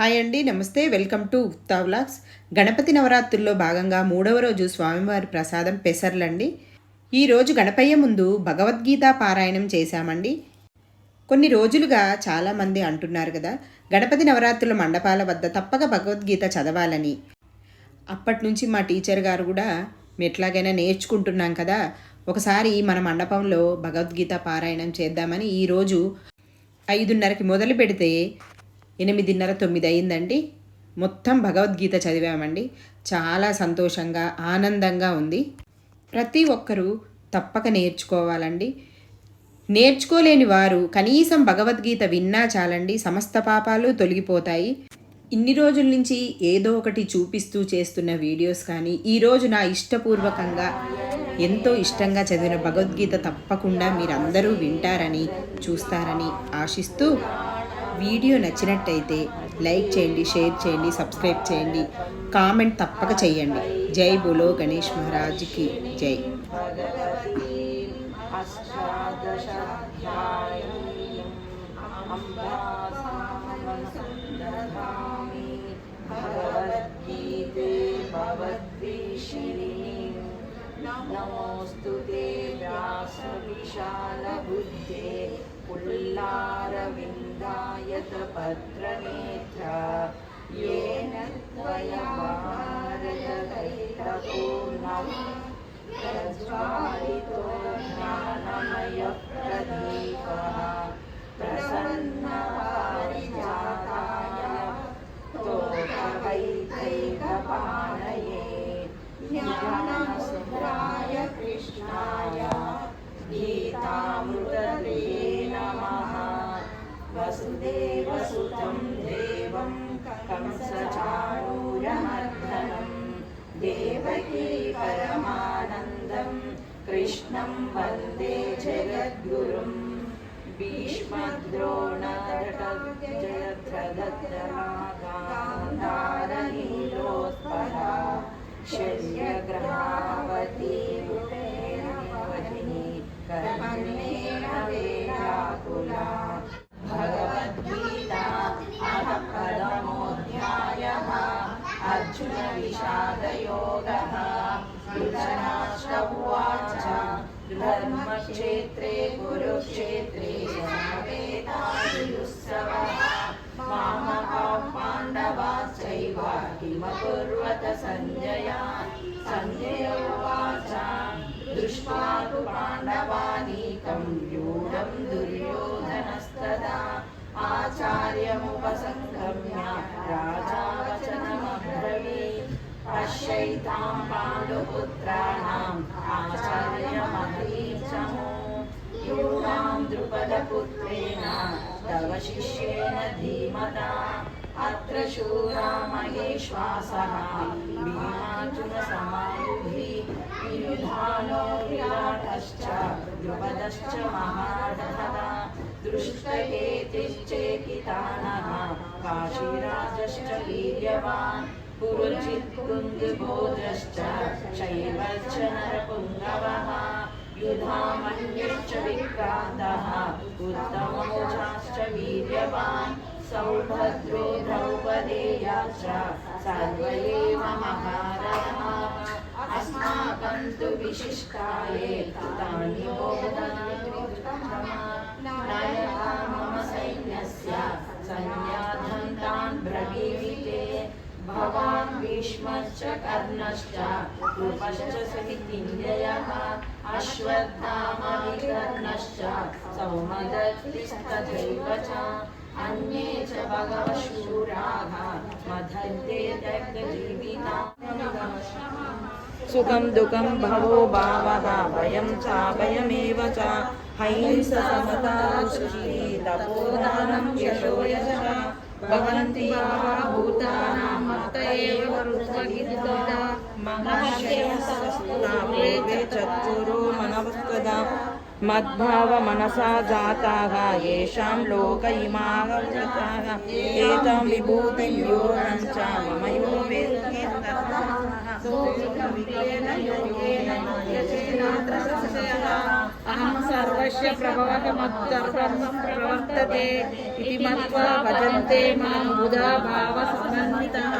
Hi అండి నమస్తే welcome to Ukta vlogs Ganapati నవరాత్రుల్లో భాగంగా మూడవ రోజు స్వామివారి ప్రసాదం పెసర్లండి. ఈరోజు గణపయ్య ముందు భగవద్గీత పారాయణం చేశామండి. కొన్ని రోజులుగా చాలామంది అంటున్నారు కదా గణపతి నవరాత్రుల మండపాల వద్ద తప్పక భగవద్గీత చదవాలని. అప్పటి నుంచి మా టీచర్ గారు కూడా "మేము ఎట్లాగైనా నేర్చుకుంటున్నాం కదా ఒకసారి మన మండపంలో భగవద్గీత పారాయణం చేద్దామని ఈరోజు ఐదున్నరకి మొదలు పెడితే ఎనిమిదిన్నర తొమ్మిది అయిందండి మొత్తం భగవద్గీత చదివామండి. చాలా సంతోషంగా ఆనందంగా ఉంది. ప్రతి ఒక్కరూ తప్పక నేర్చుకోవాలండి. నేర్చుకోలేని వారు కనీసం భగవద్గీత విన్నా చాలండి. సమస్త పాపాలు తొలగిపోతాయి. ఇన్ని రోజుల నుంచి ఏదో ఒకటి చూపిస్తూ చేస్తున్న వీడియోస్ కానీ ఈరోజు నా ఇష్టపూర్వకంగా ఎంతో ఇష్టంగా చదివిన భగవద్గీత తప్పకుండా మీరందరూ వింటారని చూస్తారని ఆశిస్తూ వీడియో నచ్చినట్టయితే లైక్ చేయండి షేర్ చేయండి సబ్స్క్రైబ్ చేయండి కామెంట్ తప్పక చేయండి జై బోలో గణేష్ మహారాజ్కి జై अष्टादशाध्यायीम् अम्बासामसन्दधामि भगवद्गीते भवद्भिषिणीम् नमोऽस्तु ते व्यासविशालबुद्धे पुल्लारविन्दायत पत्रनेत्र येन त्वयमारतैलपूर्णम् प्रज्वालितो वसुदेवसुतं देवं कंसचाणूरमर्दनम् देवकी परमानन्दं कृष्णं वन्दे जगद्गुरुं भीष्मद्रोणदटजयत्रदत्तरागान्धारनीलोत्पला शल्यग्रहावती वहिनी कर्मेण आचार्यमुपसङ्गम्य राजा वचनमब्रवीत् पश्यैतां पाण्डुपुत्राणाम् आचार्यमहीचमो यूनां द्रुपदपुत्रेण तव शिष्येन धीमता, अत्र शूरा भीमार्जुनसमायुधि युधानो विराटश्च, द्रुपदश्च महारथः दृष्टकेतिश्चेकितानः काशीराजश्च वीर्यवान् पुरुचित् कुन्दुभोजश्च शैवश्च नरपुङ्गवः युधामन्यश्च विक्रान्तः उत्तमोजाश्च वीर्यवान् सौभद्रो द्रौपदेयाश्च सर्व एव महारथः अस्माकं तु विशिष्टाये तानि नायका मम सैन्यस्य सन्याधं तान् ब्रवीमिते भवान् भीष्मश्च कर्णश्च कृपश्च सहितिञ्जयः अश्वत्थामविकर्णश्च सौमदत्तिस्तथैव च अन्ये च बहवः शूराः मधन्ते दग्धजीविता सुखं दुःखं भवो भावः भयं चाभयमेव च హైంస సమతా శుచి తపోదానం యశోయశ భవంతి భూతానాం మత ఏవ ఋత్వగిద్గద మహాశయసస్తు చతురో మనవస్తదా మద్భావ మనసా జాతాః యేషాం లోక ఇమాగ వ్రతాః ఏతాం सर्वस्य प्रभवकमत्सर्वं प्रवर्तते इति मत्वा भजन्ते मां बुधा भावसमन्वितः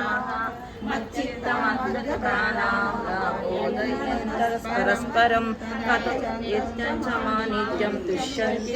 परस्परं यच्च मानित्यं तुष्यन्ति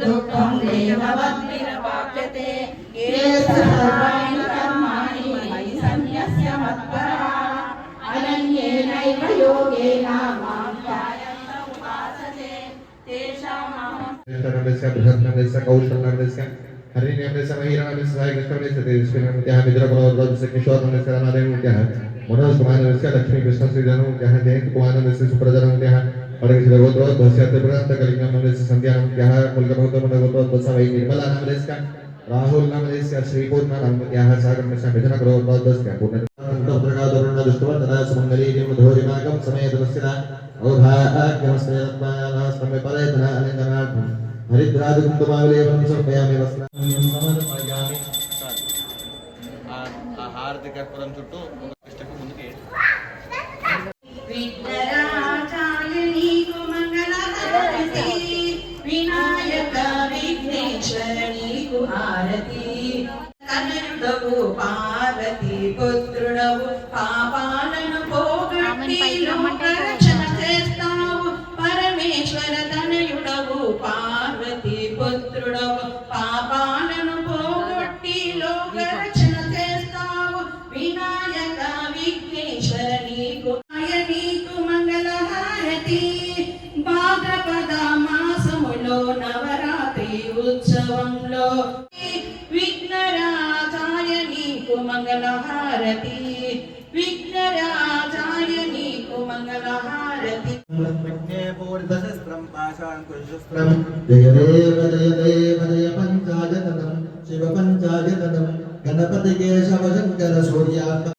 दुःखं देववद्भिरवाप्यते। ये सर्वाणि कर्माणि मयि सन्न्यस्य मत्परा। अनन्येनैव योगेन कौशलस्य हरिण्यस्य महिरामस्य सायकृष्णस्य ಒಳಗೆ ಜಗತ್ತೋ ಬಸ್ಯಾತೆ ಬರಂತ ಕಲಿಂಗ ನಮಲೇಸ್ ಸಂಧ್ಯಾ ಯಹ ಕುಲ್ಗ ಬಹುತ ಮನಗತೋ ಬಸವೈ ನಿರ್ಮಲ ನಮಲೇಸ್ ಕನ್ ರಾಹುಲ್ ನಮಲೇಸ್ ಯಹ ಶ್ರೀಪೂರ್ಣ ನಮ ಯಹ ಸಾಗರ ಮಿಶ್ರ ಮಿಥುನ ಕರೋ ಬಸ್ ಕ್ಯಾ ಪೂರ್ಣ ಪ್ರಗಾದರಣ ದೃಷ್ಟವ ತದಾ ಸುಮಂಗಲಿ ನಿಮ ಧೋರಿಮಾಗಂ ಸಮಯ ದೃಷ್ಟಿನ ಔಭಾ ಅಗ್ನಮಸ್ತೆ ರತ್ಮಾನ ಸಮಯ ಪರೇತನ ಅನಿಂದನಾಥಂ ಹರಿದ್ರಾಜ ಕುಂದುಮಾವಲೇ ವಂಶೋಪಯಾಮಿ ವಸ್ನ ಸಮಾನ ಪಯಾಮಿ ಹಾರ್ದಿಕ ಪುರಂ ಚುಟ್ಟು మాసములో నవరాత్రి ఉత్సవంలో. విఘ్నరాజాయ నీకు మంగళహారతి. విఘ్నరాజాయ నీకు మంగళహారతి. జయ దేవ జయ దేవ జయ పంచాయతనం శివ పంచాయతనం గణపతి కేశవ శంకర సూర్యాత్మ